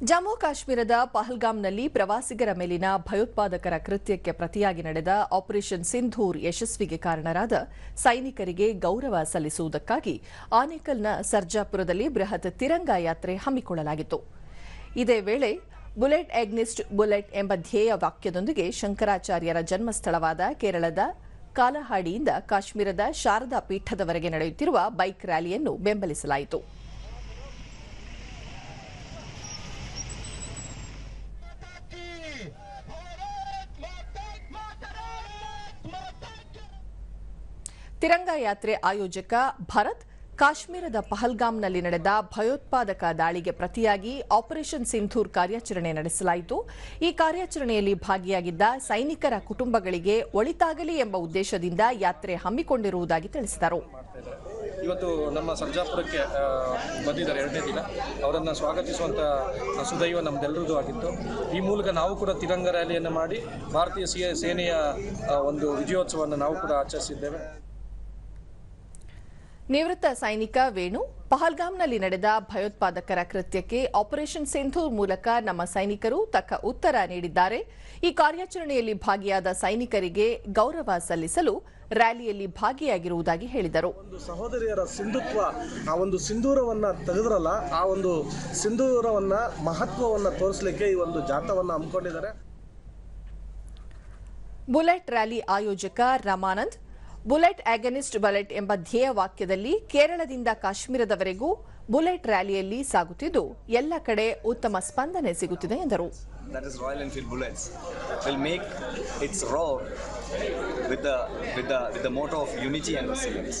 ಜಮ್ಮು ಕಾಶ್ಮೀರದ ಪಹಲ್ಗಾಮ್ನಲ್ಲಿ ಪ್ರವಾಸಿಗರ ಮೇಲಿನ ಭಯೋತ್ಪಾದಕರ ಕೃತ್ಯಕ್ಕೆ ಪ್ರತಿಯಾಗಿ ನಡೆದ ಆಪರೇಷನ್ ಸಿಂಧೂರ್ ಯಶಸ್ವಿಗೆ ಕಾರಣರಾದ ಸೈನಿಕರಿಗೆ ಗೌರವ ಸಲ್ಲಿಸುವುದಕ್ಕಾಗಿ ಆನೇಕಲ್ನ ಸರ್ಜಾಪುರದಲ್ಲಿ ಬೃಹತ್ ತಿರಂಗ ಯಾತ್ರೆ ಹಮ್ಮಿಕೊಳ್ಳಲಾಗಿತ್ತು. ಇದೇ ವೇಳೆ ಬುಲೆಟ್ ಎಗ್ನಿಸ್ಟ್ ಬುಲೆಟ್ ಎಂಬ ಧ್ಯೇಯ ವಾಕ್ಯದೊಂದಿಗೆ ಶಂಕರಾಚಾರ್ಯರ ಜನ್ಮಸ್ಥಳವಾದ ಕೇರಳದ ಕಾಲಹಾಡಿಯಿಂದ ಕಾಶ್ಮೀರದ ಶಾರದಾ ಪೀಠದವರೆಗೆ ನಡೆಯುತ್ತಿರುವ ಬೈಕ್ ರ್ಯಾಲಿಯನ್ನು ಬೆಂಬಲಿಸಲಾಯಿತು. ತಿರಂಗ ಯಾತ್ರೆ ಆಯೋಜಕ ಭರತ್, ಕಾಶ್ಮೀರದ ಪಹಲ್ಗಾಮ್ನಲ್ಲಿ ನಡೆದ ಭಯೋತ್ಪಾದಕ ದಾಳಿಗೆ ಪ್ರತಿಯಾಗಿ ಆಪರೇಷನ್ ಸಿಂಧೂರ್ ಕಾರ್ಯಾಚರಣೆ ನಡೆಸಲಾಯಿತು. ಈ ಕಾರ್ಯಾಚರಣೆಯಲ್ಲಿ ಭಾಗಿಯಾಗಿದ್ದ ಸೈನಿಕರ ಕುಟುಂಬಗಳಿಗೆ ಒಳಿತಾಗಲಿ ಎಂಬ ಉದ್ದೇಶದಿಂದ ಯಾತ್ರೆ ಹಮ್ಮಿಕೊಂಡಿರುವುದಾಗಿ ತಿಳಿಸಿದರು. ಇವತ್ತು ನಮ್ಮ ಸರ್ಜಾಪುರಕ್ಕೆ ಬಂದಿದ್ದಾರೆ ಎರಡನೇ ದಿನ. ಅವರನ್ನು ಸ್ವಾಗತಿಸುವಂಥ ಸುದೈವ ನಮ್ದೆಲ್ಲರದು ಆಗಿತ್ತು. ಈ ಮೂಲಕ ನಾವು ಕೂಡ ತಿರಂಗ ರ್ಯಾಲಿಯನ್ನು ಮಾಡಿ ಭಾರತೀಯ ಸೇನೆಯ ಒಂದು ವಿಜಯೋತ್ಸವವನ್ನು ನಾವು ಕೂಡ ಆಚರಿಸಿದ್ದೇವೆ. ನಿವೃತ್ತ ಸೈನಿಕ ವೇಣು ಪಹಲ್ಗಾಮ್ನಲ್ಲಿ ನಡೆದ ಭಯೋತ್ಪಾದಕರ ಕೃತ್ಯಕ್ಕೆ ಆಪರೇಷನ್ ಸಿಂಧೂರ್ ಮೂಲಕ ನಮ್ಮ ಸೈನಿಕರು ತಕ್ಕ ಉತ್ತರ ನೀಡಿದ್ದಾರೆ. ಈ ಕಾರ್ಯಾಚರಣೆಯಲ್ಲಿ ಭಾಗಿಯಾದ ಸೈನಿಕರಿಗೆ ಗೌರವ ಸಲ್ಲಿಸಲು ರ್ಯಾಲಿಯಲ್ಲಿ ಭಾಗಿಯಾಗಿರುವುದಾಗಿ ಹೇಳಿದರು. ಒಂದು ಸಹೋದರಿಯರ ಸಿಂಧುತ್ವ ಆ ಒಂದು ಸಿಂಧೂರವನ್ನ ತೆಗೆದ್ರಲ್ಲ ಆ ಒಂದು ಸಿಂಧೂರವನ್ನ ಮಹತ್ವವನ್ನ ತೋರಿಸಲಿಕ್ಕೆ ಈ ಒಂದು ಜಾಥವನ್ನ ಹಮ್ಮಿಕೊಂಡಿದ್ದಾರೆ. ಬುಲೆಟ್ ರ್ಯಾಲಿ ಆಯೋಜಕ ರಮಾನಂದ್ ಬುಲೆಟ್ ಆಗನಿಸ್ಟ್ ಬುಲೆಟ್ ಎಂಬ ಧ್ಯೇಯ ವಾಕ್ಯದಲ್ಲಿ ಕೇರಳದಿಂದ ಕಾಶ್ಮೀರದವರೆಗೂ ಬುಲೆಟ್ ರ್ಯಾಲಿಯಲ್ಲಿ ಸಾಗುತ್ತಿದ್ದು ಎಲ್ಲ ಕಡೆ ಉತ್ತಮ ಸ್ಪಂದನೆ ಸಿಗುತ್ತಿದೆ ಎಂದರು that is Royal Enfield Bullets will make its roar with the with the with the motto of unity and resilience.